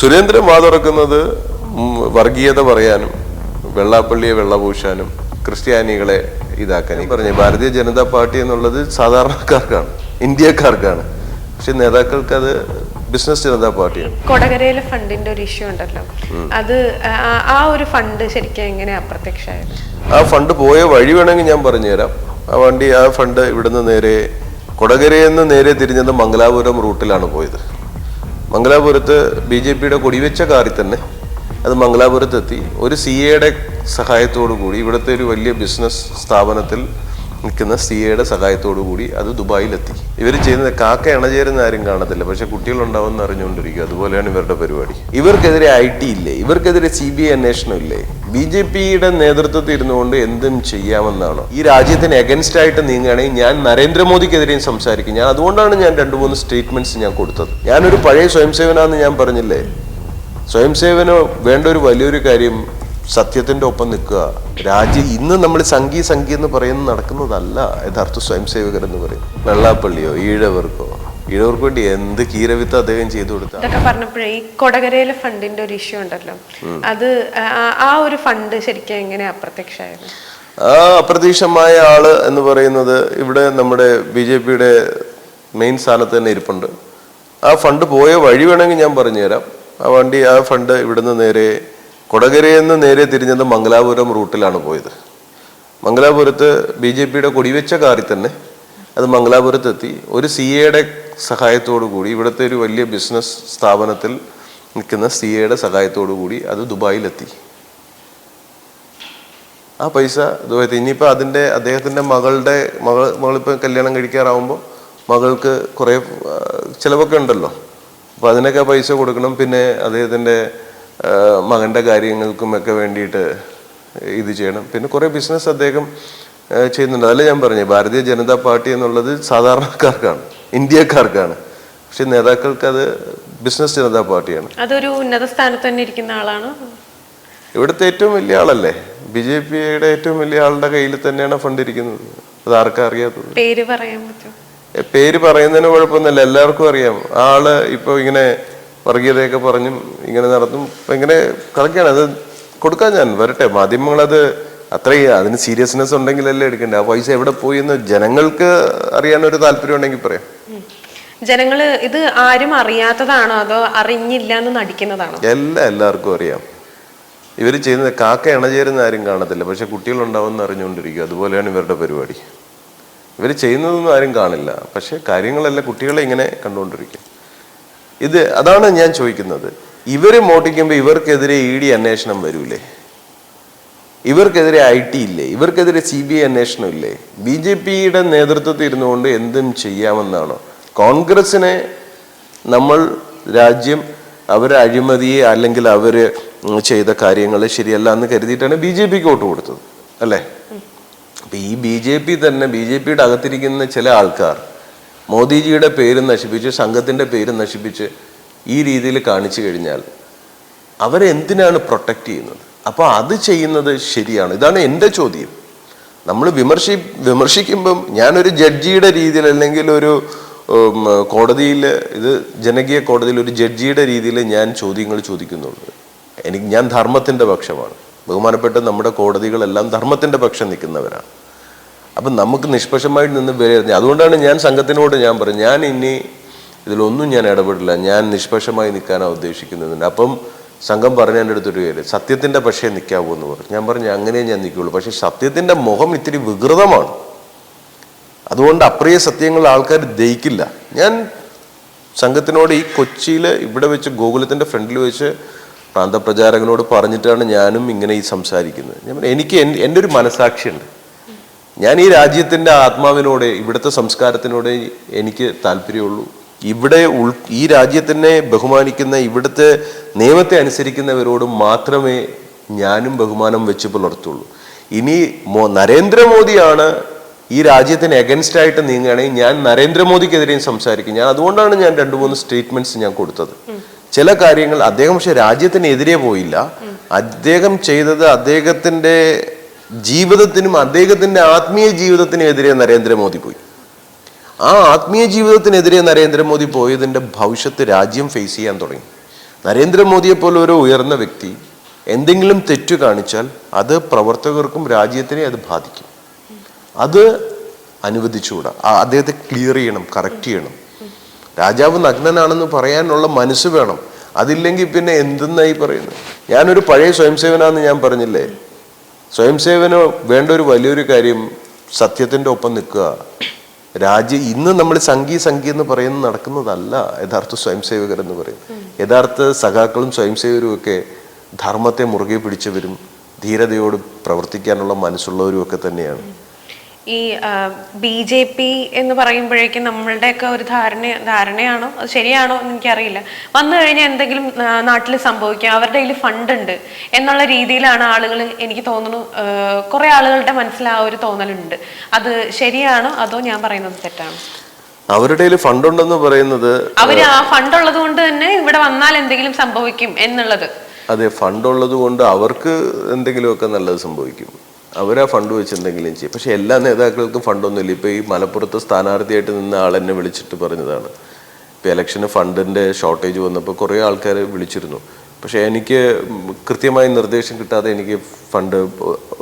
സുരേന്ദ്രൻ വാ തുറക്കുന്നത് വർഗീയത പറയാനും വെള്ളാപ്പള്ളിയെ വെള്ളപൂശാനും ക്രിസ്ത്യാനികളെ ഇതാക്കാനും. പറഞ്ഞു ഭാരതീയ ജനതാ പാർട്ടി എന്നുള്ളത് സാധാരണക്കാർക്കാണ് ഇന്ത്യക്കാർക്കാണ്. പക്ഷെ നേതാക്കൾക്ക് അത് ബിസിനസ് ജനതാ പാർട്ടിയാണ്. കൊടകരയിലെ ഫണ്ടിന്റെ ഒരു ഇഷ്യൂ ഉണ്ടല്ലോ. അത് ആ- ആ ഒരു ഫണ്ട് ശരിക്കും എങ്ങനെ അപ്രത്യക്ഷമായത്? ആ ഫണ്ട് പോയ വഴി വേണമെങ്കിൽ ഞാൻ പറഞ്ഞുതരാം. ആ വണ്ടി ആ ഫണ്ട് ഇവിടുന്ന് നേരെ കൊടകരയിൽ നിന്ന് നേരെ തിരിഞ്ഞത് മംഗലാപുരം റൂട്ടിലാണ് പോയത്. മംഗലാപുരത്ത് ബി ജെ പിയുടെ കൊടിവെച്ച കാറിൽ തന്നെ അത് മംഗലാപുരത്തെത്തി. ഒരു സി എയുടെ സഹായത്തോടു കൂടി ഇവിടുത്തെ ഒരു വലിയ ബിസിനസ് സ്ഥാപനത്തിൽ നിൽക്കുന്ന സി എയുടെ സഹായത്തോടു കൂടി അത് ദുബായിലെത്തി. ഇവർ ചെയ്യുന്നത് കാക്ക ഇണചേരുന്ന ആരും കാണത്തില്ല. പക്ഷെ കുട്ടികളുണ്ടാവുമെന്ന് അറിഞ്ഞുകൊണ്ടിരിക്കും. അതുപോലെയാണ് ഇവരുടെ പരിപാടി. ഇവർക്കെതിരെ ഐ ടി ഇല്ലേ? ഇവർക്കെതിരെ സി ബി ഐ അന്വേഷണം ഇല്ലേ? ബി ജെ പിയുടെ നേതൃത്വത്തിൽ ഇരുന്നുകൊണ്ട് എന്തും ചെയ്യാമെന്നാണോ? ഈ രാജ്യത്തിന് എഗൻസ്റ്റ് ആയിട്ട് നീങ്ങുകയാണെങ്കിൽ ഞാൻ നരേന്ദ്രമോദിക്കെതിരെയും സംസാരിക്കും. ഞാൻ അതുകൊണ്ടാണ് ഞാൻ രണ്ട് മൂന്ന് സ്റ്റേറ്റ്മെന്റ്സ് ഞാൻ കൊടുത്തത്. ഞാനൊരു പഴയ സ്വയംസേവനാന്ന് ഞാൻ പറഞ്ഞില്ലേ? സ്വയംസേവനം വേണ്ട ഒരു വലിയൊരു കാര്യം സത്യത്തിന്റെ ഒപ്പം നിൽക്കുക. രാജ്യം ഇന്ന് നമ്മൾ സംഘി സംഘി എന്ന് പറയുന്നത് നടക്കുന്നതല്ല യഥാർത്ഥ സ്വയംസേവകർ എന്ന് പറയും. വെള്ളാപ്പള്ളിയോ ഈഴവർക്കോ ഈഴവർക്ക് വേണ്ടി എന്ത് കീരവിത്ത് അദ്ദേഹം ചെയ്തു കൊടുത്തു? ഇതൊക്കെ പറഞ്ഞപ്പോഴേ ഈ കൊടകരയിലെ ഫണ്ടിന്റെ ഒരു ഇഷ്യൂ ഉണ്ടല്ലോ. അത് ആ- ആ ഒരു ഫണ്ട് ശരിക്കും എങ്ങനെ അപ്രത്യക്ഷമായത്? ആ അപ്രതീക്ഷമായ ആൾ എന്ന് പറയുന്നത് ഇവിടെ നമ്മുടെ ബി ജെ പിയുടെ മെയിൻ സ്ഥാനത്ത് തന്നെ ഇരിപ്പുണ്ട്. ആ ഫണ്ട് പോയ വഴി വേണമെങ്കിൽ ഞാൻ പറഞ്ഞുതരാം ആ വണ്ടി ആ ഫണ്ട് ഇവിടുന്ന് നേരെ കൊടകരയിൽ നിന്ന് നേരെ തിരിഞ്ഞത് മംഗലാപുരം റൂട്ടിലാണ് പോയത്. മംഗലാപുരത്ത് ബി ജെ പിയുടെ കൊടിവെച്ച കാറിൽ തന്നെ അത് മംഗലാപുരത്തെത്തി. ഒരു സി എയുടെ സഹായത്തോടു കൂടി ഇവിടുത്തെ ഒരു വലിയ ബിസിനസ് സ്ഥാപനത്തിൽ നിൽക്കുന്ന സി എയുടെ സഹായത്തോടു കൂടി അത് ദുബായിലെത്തി. ആ പൈസ ദുബായി ഇനിയിപ്പോൾ അതിന്റെ അദ്ദേഹത്തിന്റെ മകളുടെ മകൾ മകളിപ്പോൾ കല്യാണം കഴിക്കാറാവുമ്പോൾ മകൾക്ക് കുറേ ചിലവൊക്കെ ഉണ്ടല്ലോ. അപ്പോൾ അതിനൊക്കെ പൈസ കൊടുക്കണം. പിന്നെ അദ്ദേഹത്തിന്റെ മകന്റെ കാര്യങ്ങൾക്കും ഒക്കെ വേണ്ടിയിട്ട് ഇത് ചെയ്യണം. പിന്നെ കുറേ ബിസിനസ് അദ്ദേഹം ചെയ്യുന്നുണ്ട്. അതല്ലേ ഞാൻ പറഞ്ഞു ഭാരതീയ ജനതാ പാർട്ടി എന്നുള്ളത് സാധാരണക്കാർക്കാണ് ഇന്ത്യക്കാർക്കാണ്. പക്ഷെ നേതാക്കൾക്ക് അത് ബിസിനസ് ജനതാ പാർട്ടിയാണ്. അതൊരു ഉന്നത സ്ഥാനത്ത് തന്നെ ഇരിക്കുന്ന ആളാണ്? ഇവിടുത്തെ ഏറ്റവും വലിയ ആളല്ലേ? ബി ജെ പിയുടെ ഏറ്റവും വലിയ ആളുടെ കയ്യിൽ തന്നെയാണ് ഫണ്ട് ഇരിക്കുന്നത്. അത് ആർക്കാ അറിയാത്തത്? പേര് പറയാൻ പറ്റും പേര് പറയുന്നതിന് കുഴപ്പമൊന്നുമില്ല. എല്ലാവർക്കും അറിയാം. ആൾ ഇപ്പൊ ഇങ്ങനെ വർഗീയതയൊക്കെ പറഞ്ഞും ഇങ്ങനെ നടത്തും. ഇങ്ങനെ കളിക്കാണ് അത് കൊടുക്കാൻ ഞാൻ വരട്ടെ. മാധ്യമങ്ങളത് അത്രയും അതിന് സീരിയസ്നെസ് ഉണ്ടെങ്കിലല്ലേ എടുക്കേണ്ടത് ആ പൈസ എവിടെ പോയി എന്ന് ജനങ്ങൾക്ക് അറിയാനൊരു താല്പര്യം ഉണ്ടെങ്കിൽ പറയാം. ജനങ്ങൾ ഇത് ആരും അറിയാത്തതാണോ? അതോ അറിഞ്ഞില്ല എന്ന് നടിക്കുന്നതാണോ? എല്ലാം എല്ലാവർക്കും അറിയാം. ഇവർ ചെയ്യുന്നത് കാക്ക ഇണചേരുന്ന ആരും കാണത്തില്ല. പക്ഷെ കുട്ടികളുണ്ടാവുമെന്ന് അറിഞ്ഞുകൊണ്ടിരിക്കും അതുപോലെയാണ് ഇവരുടെ പരിപാടി. ഇവർ ചെയ്യുന്നതൊന്നും ആരും കാണില്ല. പക്ഷെ കാര്യങ്ങളെല്ലാം കുട്ടികളെ ഇങ്ങനെ കണ്ടുകൊണ്ടിരിക്കും. ഇത് അതാണ് ഞാൻ ചോദിക്കുന്നത്. ഇവർ മോട്ടിക്കുമ്പോൾ ഇവർക്കെതിരെ ഇ ഡി അന്വേഷണം വരൂലേ? ഇവർക്കെതിരെ ഐ ടി ഇല്ലേ? ഇവർക്കെതിരെ സി ബി ഐ അന്വേഷണം ഇല്ലേ? ബി ജെ പിയുടെ നേതൃത്വത്തിൽ ഇരുന്നുകൊണ്ട് എന്തും ചെയ്യാമെന്നാണോ? കോൺഗ്രസിനെ നമ്മൾ രാജ്യം അവർ അഴിമതിയെ അല്ലെങ്കിൽ അവർ ചെയ്ത കാര്യങ്ങൾ ശരിയല്ല എന്ന് കരുതിയിട്ടാണ് ബി ജെ പിക്ക് വോട്ട് കൊടുത്തത്. അല്ലേ? അപ്പം ഈ ബി ജെ പി തന്നെ ബി ജെ പിയുടെ അകത്തിരിക്കുന്ന ചില ആൾക്കാർ മോദിജിയുടെ പേര് നശിപ്പിച്ച് സംഘത്തിന്റെ പേര് നശിപ്പിച്ച് ഈ രീതിയിൽ കാണിച്ചു കഴിഞ്ഞാൽ അവരെന്തിനാണ് പ്രൊട്ടക്റ്റ് ചെയ്യുന്നത്? അപ്പോൾ അത് ചെയ്യുന്നത് ശരിയാണ്. ഇതാണ് എന്റെ ചോദ്യം. നമ്മൾ വിമർശി വിമർശിക്കുമ്പം ഞാനൊരു ജഡ്ജിയുടെ രീതിയിൽ അല്ലെങ്കിൽ ഒരു കോടതിയിൽ ഇത് ജനകീയ കോടതിയിൽ ഒരു ജഡ്ജിയുടെ രീതിയിൽ ഞാൻ ചോദ്യങ്ങൾ ചോദിക്കുന്നുള്ളൂ. എനിക്ക് ഞാൻ ധർമ്മത്തിന്റെ പക്ഷമാണ്. ബഹുമാനപ്പെട്ട നമ്മുടെ കോടതികളെല്ലാം ധർമ്മത്തിന്റെ പക്ഷം നിൽക്കുന്നവരാണ്. അപ്പം നമുക്ക് നിഷ്പക്ഷമായിട്ട് നിന്ന് വിലയിരുത്തി അതുകൊണ്ടാണ് ഞാൻ സംഘത്തിനോട് ഞാൻ പറഞ്ഞു ഞാൻ ഇനി ഇതിലൊന്നും ഞാൻ ഇടപെടില്ല. ഞാൻ നിഷ്പക്ഷമായി നിൽക്കാനാണ് ഉദ്ദേശിക്കുന്നത് അപ്പം സംഘം പറഞ്ഞ എന്റെ അടുത്തൊരു കാര്യം സത്യത്തിന്റെ പക്ഷേ നിൽക്കാവൂ എന്ന് പറഞ്ഞു. ഞാൻ പറഞ്ഞു അങ്ങനെ ഞാൻ നിൽക്കുകയുള്ളൂ പക്ഷേ സത്യത്തിന്റെ മുഖം ഇത്തിരി വികൃതമാണ്. അതുകൊണ്ട് അപ്രിയ സത്യങ്ങൾ ആൾക്കാർ ദഹിക്കില്ല. ഞാൻ സംഘത്തിനോട് ഈ കൊച്ചിയിൽ ഇവിടെ വെച്ച് ഗോകുലത്തിന്റെ ഫ്രണ്ടിൽ വെച്ച് പ്രാന്തപ്രചാരകനോട് പറഞ്ഞിട്ടാണ് ഞാനും ഇങ്ങനെ ഈ സംസാരിക്കുന്നത്. ഞാൻ എനിക്ക് എൻ- എന്റെ ഒരു മനസാക്ഷിയുണ്ട് ഞാൻ ഈ രാജ്യത്തിന്റെ ആത്മാവിനോട് ഇവിടുത്തെ സംസ്കാരത്തിനോട് എനിക്ക് താല്പര്യമുള്ളൂ. ഇവിടെ ഉൾ ഈ രാജ്യത്തിനെ ബഹുമാനിക്കുന്ന ഇവിടുത്തെ നിയമത്തെ അനുസരിക്കുന്നവരോട് മാത്രമേ ഞാനും ബഹുമാനം വെച്ച് പുലർത്തുള്ളൂ. ഇനി മോ നരേന്ദ്രമോദിയാണ് ഈ രാജ്യത്തിന് എഗൻസ്റ്റ് ആയിട്ട് നീങ്ങുകയാണെങ്കിൽ ഞാൻ നരേന്ദ്രമോദിക്കെതിരെയും സംസാരിക്കും. ഞാൻ അതുകൊണ്ടാണ് ഞാൻ രണ്ട് മൂന്ന് സ്റ്റേറ്റ്മെന്റ്സ് ഞാൻ കൊടുത്തത്. ചില കാര്യങ്ങൾ അദ്ദേഹം പക്ഷെ രാജ്യത്തിന് എതിരെ പോയില്ല അദ്ദേഹം ചെയ്തത് അദ്ദേഹത്തിന്റെ ജീവിതത്തിനും അദ്ദേഹത്തിന്റെ ആത്മീയ ജീവിതത്തിനും എതിരെ നരേന്ദ്രമോദി പോയി. ആ ആത്മീയ ജീവിതത്തിനെതിരെ നരേന്ദ്രമോദി പോയതിന്റെ ഭവിഷ്യത്ത് രാജ്യം ഫേസ് ചെയ്യാൻ തുടങ്ങി. നരേന്ദ്രമോദിയെ പോലെ ഒരു ഉയർന്ന വ്യക്തി എന്തെങ്കിലും തെറ്റു കാണിച്ചാൽ അത് പ്രവർത്തകർക്കും രാജ്യത്തിനെ അത് ബാധിക്കും. അത് അനുവദിച്ചുകൂടാ. അദ്ദേഹത്തെ ക്ലിയർ ചെയ്യണം കറക്റ്റ് ചെയ്യണം. രാജാവ് നഗ്നനാണെന്ന് പറയാനുള്ള മനസ്സ് വേണം. അതില്ലെങ്കിൽ പിന്നെ എന്തെന്നായി പറയുന്നത്? ഞാനൊരു പഴയ സ്വയംസേവനാന്ന് ഞാൻ പറഞ്ഞില്ലേ? സ്വയംസേവന് വേണ്ട ഒരു വലിയൊരു കാര്യം സത്യത്തിന്റെ ഒപ്പം നിൽക്കുക. രാജ്യ ഇന്ന് നമ്മൾ സംഘി സംഘി എന്ന് പറയുന്നത് നടക്കുന്നതല്ല യഥാർത്ഥ സ്വയം സേവകർ എന്ന് പറയും യഥാർത്ഥ സഖാക്കളും സ്വയം സേവരും ഒക്കെ ധർമ്മത്തെ മുറുകെ പിടിച്ചവരും ധീരതയോട് പ്രവർത്തിക്കാനുള്ള മനസ്സുള്ളവരും ഒക്കെ തന്നെയാണ്. ഈ ബി ജെ പി എന്ന് പറയുമ്പോഴേക്കും നമ്മളുടെയൊക്കെ ഒരു ധാരണ ധാരണയാണോ? അത് ശരിയാണോ എന്ന് എനിക്കറിയില്ല. വന്നു കഴിഞ്ഞാൽ എന്തെങ്കിലും നാട്ടിൽ സംഭവിക്കാം. അവരുടെ കയ്യിൽ ഫണ്ട് ഉണ്ട് എന്നുള്ള രീതിയിലാണ് ആളുകൾ എനിക്ക് തോന്നുന്നു കുറെ ആളുകളുടെ മനസ്സിൽ ആ ഒരു തോന്നലുണ്ട്. അത് ശരിയാണോ? അതോ ഞാൻ പറയുന്നത് തെറ്റാണോ? അവരുടെ ഫണ്ട് ഉണ്ടെന്ന് പറയുന്നത് അവർ ആ ഫണ്ട് ഉള്ളത് കൊണ്ട് തന്നെ ഇവിടെ വന്നാൽ എന്തെങ്കിലും സംഭവിക്കും എന്നുള്ളത്. അതെ ഫണ്ടുള്ളത് കൊണ്ട് അവർക്ക് എന്തെങ്കിലുമൊക്കെ നല്ലത് സംഭവിക്കും. അവരാ ഫണ്ട് വെച്ച് എന്തെങ്കിലും ചെയ്യും. പക്ഷെ എല്ലാ നേതാക്കൾക്കും ഫണ്ടൊന്നുമില്ല. ഇപ്പൊ ഈ മലപ്പുറത്ത് സ്ഥാനാർത്ഥിയായിട്ട് നിന്ന ആൾ എന്നെ വിളിച്ചിട്ട് പറഞ്ഞതാണ്. ഇപ്പൊ ഇലക്ഷന് ഫണ്ടിന്റെ ഷോർട്ടേജ് വന്നപ്പോൾ കുറേ ആൾക്കാർ വിളിച്ചിരുന്നു. പക്ഷേ എനിക്ക് കൃത്യമായി നിർദ്ദേശം കിട്ടാതെ എനിക്ക് ഫണ്ട്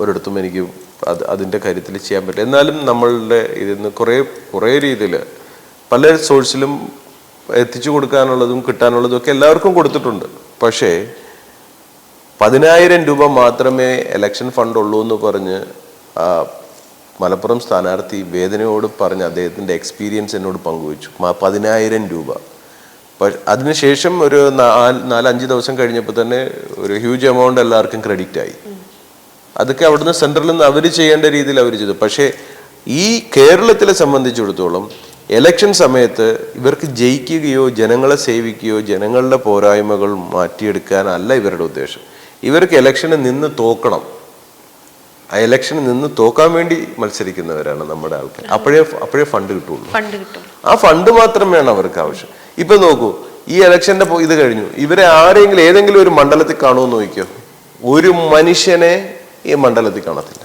ഒരിടത്തും എനിക്ക് അത് അതിന്റെ കാര്യത്തിൽ ചെയ്യാൻ പറ്റില്ല. എന്നാലും നമ്മളുടെ ഇതിൽ നിന്ന് കുറേ കുറേ രീതിയിൽ പല സോഴ്സിലും എത്തിച്ചു കൊടുക്കാനുള്ളതും കിട്ടാനുള്ളതും ഒക്കെ എല്ലാവർക്കും കൊടുത്തിട്ടുണ്ട്. പക്ഷേ പതിനായിരം രൂപ മാത്രമേ ഇലക്ഷൻ ഫണ്ട് ഉള്ളൂ എന്ന് പറഞ്ഞ് മലപ്പുറം സ്ഥാനാർത്ഥി വേദനയോട് പറഞ്ഞ് അദ്ദേഹത്തിന്റെ എക്സ്പീരിയൻസ് എന്നോട് പങ്കുവച്ചു. പതിനായിരം രൂപ. അതിനുശേഷം ഒരു നാല് നാലഞ്ച് ദിവസം കഴിഞ്ഞപ്പോൾ തന്നെ ഒരു ഹ്യൂജ് എമൗണ്ട് എല്ലാവർക്കും ക്രെഡിറ്റ് ആയി. അതൊക്കെ അവിടുന്ന് സെൻട്രലിൽ നിന്ന് അവർ ചെയ്യേണ്ട രീതിയിൽ അവർ ചെയ്തു. പക്ഷേ ഈ കേരളത്തിലെ സംബന്ധിച്ചിടത്തോളം എലക്ഷൻ സമയത്ത് ഇവർക്ക് ജയിക്കുകയോ ജനങ്ങളെ സേവിക്കുകയോ ജനങ്ങളുടെ പോരായ്മകൾ മാറ്റിയെടുക്കാനല്ല ഇവരുടെ ഉദ്ദേശം. ഇവർക്ക് ഇലക്ഷന് നിന്ന് തോക്കണം. ആ ഇലക്ഷന് നിന്ന് തോക്കാൻ വേണ്ടി മത്സരിക്കുന്നവരാണ് നമ്മുടെ ആൾക്കാർ. അപ്പോഴേ അപ്പോഴേ ഫണ്ട് കിട്ടുള്ളൂ. ആ ഫണ്ട് മാത്രം വേണം അവർക്ക് ആവശ്യം. ഇപ്പൊ നോക്കൂ ഈ ഇലക്ഷന്റെ ഇത് കഴിഞ്ഞു. ഇവരെ ആരെങ്കിലും ഏതെങ്കിലും ഒരു മണ്ഡലത്തിൽ കാണുമോ നോക്കിയോ ഒരു മനുഷ്യനെ ഈ മണ്ഡലത്തിൽ കാണത്തില്ല.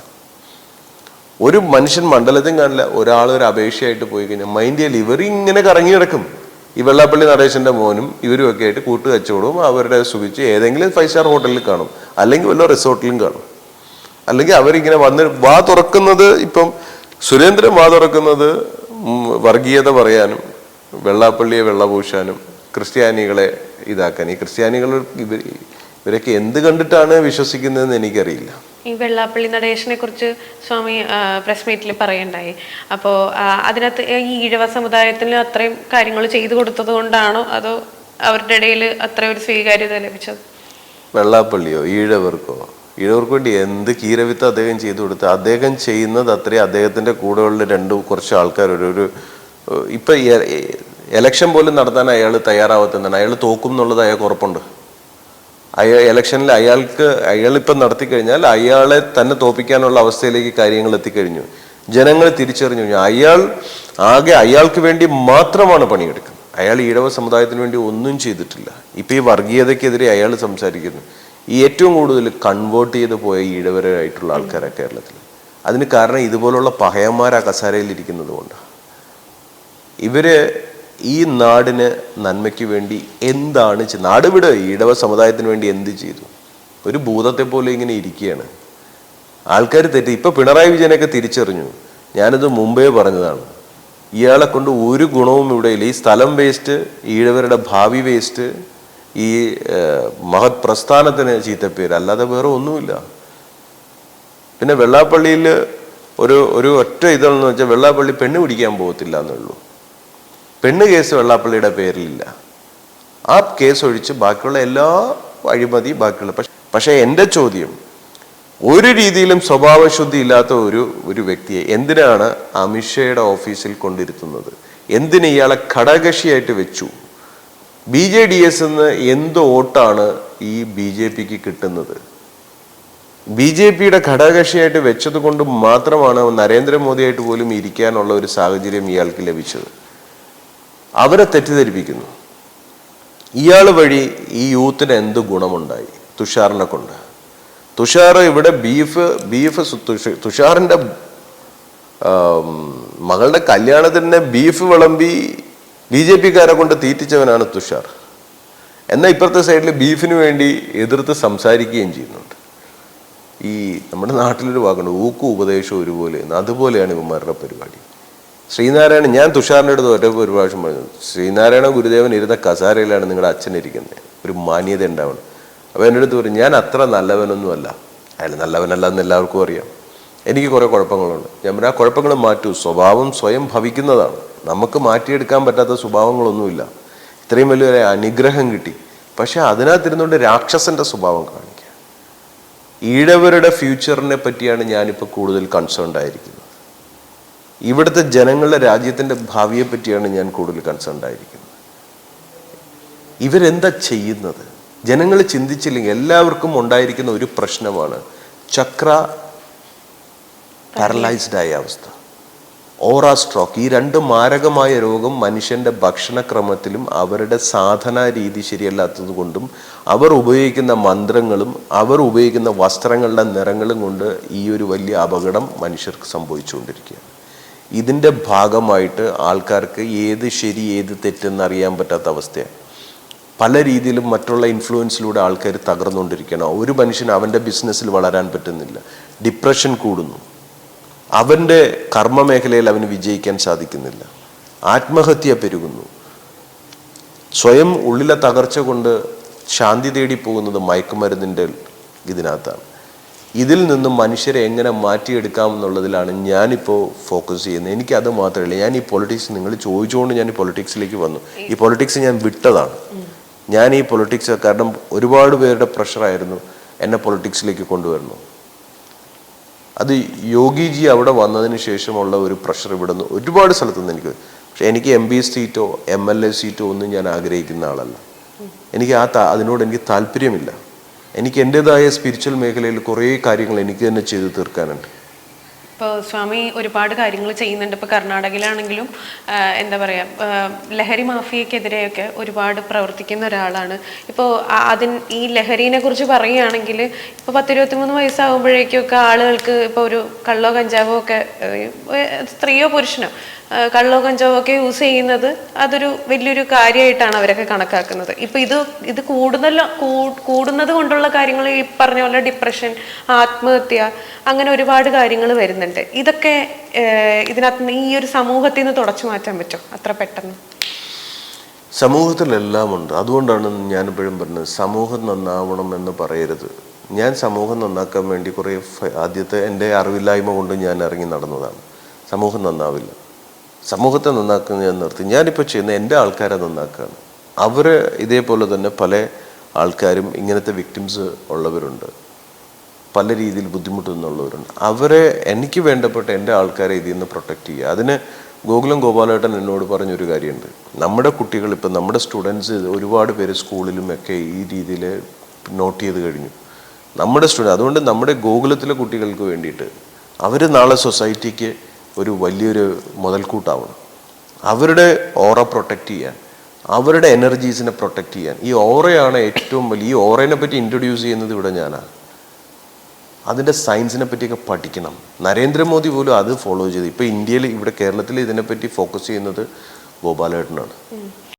ഒരു മനുഷ്യൻ മണ്ഡലത്തിൽ കാണില്ല ഒരാൾ ഒരു അപേക്ഷയായിട്ട് പോയി കഴിഞ്ഞാൽ മൈൻഡ് ചെയ്യില്ല ഇവർ ഇങ്ങനെ കറങ്ങി കിടക്കും ഈ വെള്ളാപ്പള്ളി നടേശന്റെ മോനും ഇവരും ഒക്കെ ആയിട്ട് കൂട്ട് കച്ചവടവും അവരുടെ സുഖിച്ച് ഏതെങ്കിലും ഫൈവ് സ്റ്റാർ ഹോട്ടലിൽ കാണും. അല്ലെങ്കിൽ വല്ല റിസോർട്ടിലും കാണും. അല്ലെങ്കിൽ അവരിങ്ങനെ വന്ന് വാ തുറക്കുന്നത് ഇപ്പം സുരേന്ദ്രൻ വാ തുറക്കുന്നത് വർഗീയത പറയാനും വെള്ളാപ്പള്ളിയെ വെള്ളപൂശാനും ക്രിസ്ത്യാനികളെ ഇതാക്കാൻ. ഈ ക്രിസ്ത്യാനികൾ ഇവർ ഇവരൊക്കെ എന്ത് കണ്ടിട്ടാണ് വിശ്വസിക്കുന്നതെന്ന് എനിക്കറിയില്ല. ഈ വെള്ളാപ്പള്ളി നടേശനെ കുറിച്ച് സ്വാമി പ്രസ് മീറ്റിൽ പറയണ്ടായി. അപ്പോ അതിനകത്ത് ഈ ഈഴവ സമുദായത്തിന് അത്രയും കാര്യങ്ങൾ ചെയ്തു കൊടുത്തത് കൊണ്ടാണോ അതോ അവരുടെ ഇടയിൽ അത്ര ഒരു സ്വീകാര്യത ലഭിച്ചത്? വെള്ളാപ്പള്ളിയോ ഈഴവർക്കോ? ഈഴവർക്ക് വേണ്ടി എന്ത് കീരവിത്ത് അദ്ദേഹം ചെയ്തു കൊടുത്തു അദ്ദേഹം ചെയ്യുന്നത് അത്രയും അദ്ദേഹത്തിന്റെ കൂടെയുള്ള രണ്ട് കുറച്ച് ആൾക്കാർ ഒരു ഒരു ഇപ്പൊ എലക്ഷൻ പോലും നടത്താൻ അയാൾ തയ്യാറാവത്തെന്നാണ് അയാൾ തോക്കും എന്നുള്ളത് അയാൾക്ക് ഉറപ്പുണ്ട്. അയാൾ ഇലക്ഷനിൽ അയാൾക്ക് അയാൾ ഇപ്പം നടത്തി കഴിഞ്ഞാൽ അയാളെ തന്നെ തോപ്പിക്കാനുള്ള അവസ്ഥയിലേക്ക് കാര്യങ്ങൾ എത്തിക്കഴിഞ്ഞു. ജനങ്ങൾ തിരിച്ചറിഞ്ഞു. അയാൾ ആകെ അയാൾക്ക് വേണ്ടി മാത്രമാണ് പണിയെടുക്കുന്നത്. അയാൾ ഈഴവ സമുദായത്തിന് വേണ്ടി ഒന്നും ചെയ്തിട്ടില്ല. ഇപ്പം ഈ വർഗീയതയ്ക്കെതിരെ അയാൾ സംസാരിക്കുന്നു. ഈ ഏറ്റവും കൂടുതൽ കൺവേർട്ട് ചെയ്ത് പോയ ഈഴവരായിട്ടുള്ള ആൾക്കാരാണ് കേരളത്തിൽ. അതിന് കാരണം ഇതുപോലുള്ള പഹയന്മാർ ആ കസാരയിൽ ഇരിക്കുന്നത് കൊണ്ടാണ്. ഇവർ ഈ നാടിന് നന്മയ്ക്ക് വേണ്ടി എന്താണ് നാട് വിട് ഈടവ സമുദായത്തിന് വേണ്ടി എന്ത് ചെയ്തു? ഒരു ഭൂതത്തെ പോലെ ഇങ്ങനെ ഇരിക്കുകയാണ്. ആൾക്കാർ തെറ്റി ഇപ്പൊ പിണറായി വിജയനൊക്കെ തിരിച്ചറിഞ്ഞു. ഞാനിത് മുമ്പേ പറഞ്ഞതാണ്. ഇയാളെ കൊണ്ട് ഒരു ഗുണവും ഇവിടെ ഇല്ല. ഈ സ്ഥലം വേസ്റ്റ് ഈഴവരുടെ ഭാവി വേസ്റ്റ് ഈ മഹത് പ്രസ്ഥാനത്തിന് ചീത്തപ്പേര് അല്ലാതെ വേറെ ഒന്നുമില്ല. പിന്നെ വെള്ളാപ്പള്ളിയിൽ ഒരു ഒരു ഒറ്റ ഇതെന്ന് വെച്ചാൽ വെള്ളാപ്പള്ളി പെണ്ണ് പിടിക്കാൻ പോകത്തില്ല എന്നുള്ളൂ. പെണ്ണ് കേസ് വെള്ളാപ്പള്ളിയുടെ പേരിലില്ല. ആ കേസ് ഒഴിച്ച് ബാക്കിയുള്ള എല്ലാ അഴിമതി ബാക്കിയുള്ള പക്ഷെ പക്ഷേ എന്റെ ചോദ്യം ഒരു രീതിയിലും സ്വഭാവശുദ്ധി ഇല്ലാത്ത ഒരു ഒരു വ്യക്തിയെ എന്തിനാണ് അമിത്ഷയുടെ ഓഫീസിൽ കൊണ്ടിരുത്തുന്നത്? എന്തിന് ഇയാളെ ഘടകകക്ഷിയായിട്ട് വെച്ചു? ബി ജെ ഡി എസ് എന്ന് എന്ത് വോട്ടാണ് ഈ ബി ജെ പിക്ക് കിട്ടുന്നത്? ബി ജെ പിയുടെ ഘടകകക്ഷിയായിട്ട് വെച്ചത് കൊണ്ട് മാത്രമാണ് നരേന്ദ്രമോദിയായിട്ട് പോലും ഇരിക്കാനുള്ള ഒരു സാഹചര്യം ഇയാൾക്ക് ലഭിച്ചത്. അവരെ തെറ്റിദ്ധരിപ്പിക്കുന്നു. ഇയാൾ വഴി ഈ യൂത്തിന് എന്ത് ഗുണമുണ്ടായി? തുഷാറിനെ കൊണ്ട്. തുഷാർ ഇവിടെ ബീഫ് ബീഫ് തുഷാറിന്റെ തുഷ- മകളുടെ കല്യാണത്തിന് ബീഫ് വിളമ്പി ബി ജെ പിക്കാരെ കൊണ്ട് തീറ്റിച്ചവനാണ് തുഷാർ. എന്നാൽ ഇപ്പുറത്തെ സൈഡിൽ ബീഫിന് വേണ്ടി എതിർത്ത് സംസാരിക്കുകയും ചെയ്യുന്നുണ്ട്. ഈ നമ്മുടെ നാട്ടിലൊരു വാക്കുണ്ട് ഊക്കും ഉപദേശം ഒരുപോലെ. അതുപോലെയാണ് ഇവന്മാരുടെ പരിപാടി. ശ്രീനാരായണൻ ഞാൻ തുഷാറിന്റെ അടുത്ത് ഒറ്റ ഒരു പ്രാവശ്യം പറഞ്ഞു ശ്രീനാരായണ ഗുരുദേവൻ ഇരുന്ന കസാരയിലാണ് നിങ്ങളുടെ അച്ഛൻ ഇരിക്കുന്നത്. ഒരു മാന്യത ഉണ്ടാവണം. അപ്പോൾ എന്റെ അടുത്ത് പറഞ്ഞു ഞാൻ അത്ര നല്ലവനൊന്നുമല്ല. അയാൾ നല്ലവനല്ല എന്ന് എല്ലാവർക്കും അറിയാം. എനിക്ക് കുറേ കുഴപ്പങ്ങളുണ്ട്. ഞാൻ പറഞ്ഞു ആ കുഴപ്പങ്ങൾ മാറ്റൂ. സ്വഭാവം സ്വയം ഭവിക്കുന്നതാണ്. നമുക്ക് മാറ്റിയെടുക്കാൻ പറ്റാത്ത സ്വഭാവങ്ങളൊന്നുമില്ല. ഇത്രയും വലിയൊരു അനുഗ്രഹം കിട്ടി. പക്ഷേ അതിനകത്തിരുന്നുകൊണ്ട് രാക്ഷസന്റെ സ്വഭാവം കാണിക്കുക. ഈഴവരുടെ ഫ്യൂച്ചറിനെ പറ്റിയാണ് ഞാനിപ്പോൾ കൂടുതൽ കൺസേൺഡ് ആയിരിക്കുന്നത്. ഇവിടുത്തെ ജനങ്ങളുടെ രാജ്യത്തിന്റെ ഭാവിയെ പറ്റിയാണ് ഞാൻ കൂടുതൽ കൺസേൺഡ് ആയിരിക്കുന്നത്. ഇവരെന്താ ചെയ്യുന്നത്? ജനങ്ങൾ ചിന്തിച്ചില്ലെങ്കിൽ എല്ലാവർക്കും ഉണ്ടായിരിക്കുന്ന ഒരു പ്രശ്നമാണ് ചക്ര പാരലൈസ്ഡ് ആയ അവസ്ഥ. ഓറ സ്ട്രോക്ക് ഈ രണ്ട് മാരകമായ രോഗം മനുഷ്യന്റെ ഭക്ഷണക്രമത്തിലും അവരുടെ സാധനാ രീതി ശരിയല്ലാത്തത് കൊണ്ടും അവർ ഉപയോഗിക്കുന്ന മന്ത്രങ്ങളും അവർ ഉപയോഗിക്കുന്ന വസ്ത്രങ്ങളുടെ നിറങ്ങളും കൊണ്ട് ഈ ഒരു വലിയ അപകടം മനുഷ്യർക്ക് സംഭവിച്ചുകൊണ്ടിരിക്കുകയാണ്. ഇതിന്റെ ഭാഗമായിട്ട് ആൾക്കാർക്ക് ഏത് ശരി ഏത് തെറ്റെന്ന് അറിയാൻ പറ്റാത്ത അവസ്ഥയാണ്. പല രീതിയിലും മറ്റുള്ള ഇൻഫ്ലുവൻസിലൂടെ ആൾക്കാർ തകർന്നുകൊണ്ടിരിക്കണം ഒരു മനുഷ്യൻ അവന്റെ ബിസിനസ്സിൽ വളരാൻ പറ്റുന്നില്ല. ഡിപ്രഷൻ കൂടുന്നു. അവന്റെ കർമ്മ മേഖലയിൽ അവന് വിജയിക്കാൻ സാധിക്കുന്നില്ല. ആത്മഹത്യ പെരുകുന്നു. സ്വയം ഉള്ളിലെ തകർച്ച കൊണ്ട് ശാന്തി തേടി പോകുന്നത് മയക്കുമരുന്നിന്റെ ഇതിനകത്താണ്. ഇതിൽ നിന്നും മനുഷ്യരെ എങ്ങനെ മാറ്റിയെടുക്കാം എന്നുള്ളതിലാണ് ഞാനിപ്പോൾ ഫോക്കസ് ചെയ്യുന്നത്. എനിക്ക് അത് മാത്രമല്ല ഞാൻ ഈ പൊളിറ്റിക്സ് നിങ്ങൾ ചോദിച്ചുകൊണ്ട് ഞാൻ ഈ പൊളിറ്റിക്സിലേക്ക് വന്നു. ഈ പൊളിറ്റിക്സ് ഞാൻ വിട്ടതാണ്. ഞാൻ ഈ പൊളിറ്റിക്സ് കാരണം ഒരുപാട് പേരുടെ പ്രഷറായിരുന്നു എന്നെ പൊളിറ്റിക്സിലേക്ക് കൊണ്ടുവരുന്നു. അത് യോഗിജി അവിടെ വന്നതിന് ശേഷമുള്ള ഒരു പ്രഷർ ഇവിടെ നിന്ന് ഒരുപാട് സ്ഥലത്തു നിന്ന് എനിക്ക്. പക്ഷെ എനിക്ക് എം ബി സീറ്റോ എം എൽ എ സീറ്റോ ഒന്നും ഞാൻ ആഗ്രഹിക്കുന്ന ആളല്ല. എനിക്ക് ആ അതിനോട് എനിക്ക് താല്പര്യമില്ല. എനിക്ക് എന്റെതായ സ്പിരിച്വൽ മേഖലയിൽ കുറേ കാര്യങ്ങൾ എനിക്ക് തന്നെ ചെയ്തു തീർക്കാനുണ്ട്. ഇപ്പോൾ സ്വാമി ഒരുപാട് കാര്യങ്ങൾ ചെയ്യുന്നുണ്ട്. ഇപ്പോൾ കർണാടകയിലാണെങ്കിലും എന്താ പറയുക ലഹരി മാഫിയക്കെതിരെയൊക്കെ ഒരുപാട് പ്രവർത്തിക്കുന്ന ഒരാളാണ്. ഇപ്പോൾ അതിൻ ഈ ലഹരിനെ കുറിച്ച് പറയുകയാണെങ്കിൽ ഇപ്പോൾ പത്തിരുപത്തിമൂന്ന് വയസ്സാകുമ്പോഴേക്കൊക്കെ ആളുകൾക്ക് ഇപ്പോൾ ഒരു കള്ളോ കഞ്ചാവോ ഒക്കെ സ്ത്രീയോ പുരുഷനോ കള്ളോ കഞ്ചാവോ ഒക്കെ യൂസ് ചെയ്യുന്നത് അതൊരു വലിയൊരു കാര്യമായിട്ടാണ് അവരൊക്കെ കണക്കാക്കുന്നത്. ഇപ്പൊ ഇത് ഇത് കൂടുതൽ കൂടുന്നത് കൊണ്ടുള്ള കാര്യങ്ങൾ ഈ പറഞ്ഞ പോലെ ഡിപ്രഷൻ ആത്മഹത്യ അങ്ങനെ ഒരുപാട് കാര്യങ്ങൾ വരുന്നുണ്ട്. ഇതൊക്കെ ഇതിനകത്ത് ഈ ഒരു സമൂഹത്തിൽ നിന്ന് തുടച്ചു മാറ്റാൻ പറ്റും അത്ര പെട്ടെന്ന്. സമൂഹത്തിലെല്ലാം ഉണ്ട്. അതുകൊണ്ടാണ് ഞാൻ എപ്പോഴും പറഞ്ഞത് സമൂഹം നന്നാവണം എന്ന് പറയരുത്. ഞാൻ സമൂഹം നന്നാക്കാൻ വേണ്ടി കുറേ ആദ്യത്തെ എന്റെ അറിവില്ലായ്മ കൊണ്ട് ഞാൻ ഇറങ്ങി നടന്നതാണ്. സമൂഹം നന്നാവില്ല. സമൂഹത്തെ നന്നാക്കുന്നത് ഞാൻ നിർത്തി. ഞാനിപ്പോൾ ചെയ്യുന്ന എന്റെ ആൾക്കാരെ നന്നാക്കുകയാണ് അവർ ഇതേപോലെ തന്നെ പല ആൾക്കാരും ഇങ്ങനത്തെ വിക്ടിംസ് ഉള്ളവരുണ്ട്. പല രീതിയിൽ ബുദ്ധിമുട്ടുന്നുള്ളവരുണ്ട്. അവരെ എനിക്ക് വേണ്ടപ്പെട്ട എന്റെ ആൾക്കാരെ ഇതിൽ നിന്ന് പ്രൊട്ടക്റ്റ് ചെയ്യുക. അതിന് ഗോകുലം ഗോപാലേട്ടൻ എന്നോട് പറഞ്ഞൊരു കാര്യമുണ്ട്. നമ്മുടെ കുട്ടികൾ ഇപ്പം നമ്മുടെ സ്റ്റുഡൻസ് ഒരുപാട് പേര് സ്കൂളിലും ഒക്കെ ഈ രീതിയിൽ നോട്ട് ചെയ്ത് കഴിഞ്ഞു. നമ്മുടെ സ്റ്റുഡന്റ് അതുകൊണ്ട് നമ്മുടെ ഗോകുലത്തിലെ കുട്ടികൾക്ക് വേണ്ടിയിട്ട് അവർ നാളെ സൊസൈറ്റിക്ക് ഒരു വലിയൊരു മുതൽക്കൂട്ടാവണം. അവരുടെ ഓറ പ്രൊട്ടക്റ്റ് ചെയ്യാൻ അവരുടെ എനർജീസിനെ പ്രൊട്ടക്റ്റ് ചെയ്യാൻ. ഈ ഓറയാണ് ഏറ്റവും വലിയ ഈ ഓറയെ പറ്റി ഇൻട്രൊഡ്യൂസ് ചെയ്യുന്നത് ഇവിടെ ഞാനാണ് അതിന്റെ സയൻസിനെ പറ്റിയൊക്കെ പഠിക്കണം. നരേന്ദ്രമോദി പോലും അത് ഫോളോ ചെയ്ത്. ഇപ്പോൾ ഇന്ത്യയിൽ ഇവിടെ കേരളത്തിൽ ഇതിനെപ്പറ്റി ഫോക്കസ് ചെയ്യുന്നത് ഗോപാലേട്ടനാണ്